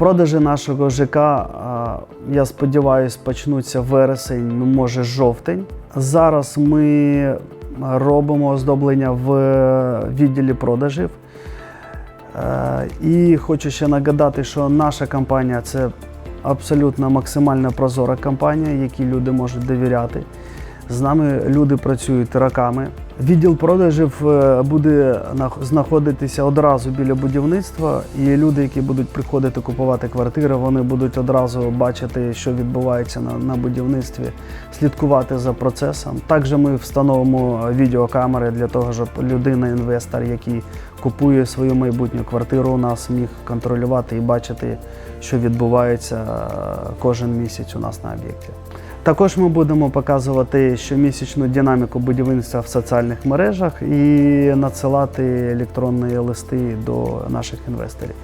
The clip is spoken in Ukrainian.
Продажі нашого ЖК, я сподіваюся, почнуться вересень, ну може жовтень. Зараз ми робимо оздоблення в відділі продажів. Е, І хочу ще нагадати, що наша компанія це абсолютно максимально прозора компанія, якій люди можуть довіряти. З нами люди працюють роками. Відділ продажів е, буде знаходитися одразу біля будівництва, і люди, які будуть приходити купувати квартири, вони будуть одразу бачити, що відбувається на, на будівництві, слідкувати за процесом. Також ми встановимо відеокамери для того, щоб людина-інвестор, який купує свою майбутню квартиру, у нас міг контролювати і бачити, що відбувається е, кожен місяць у нас на об'єкті. Також ми будемо показувати щомісячну динаміку будівництва в соціальних мережах і надсилати електронні листи до наших інвесторів.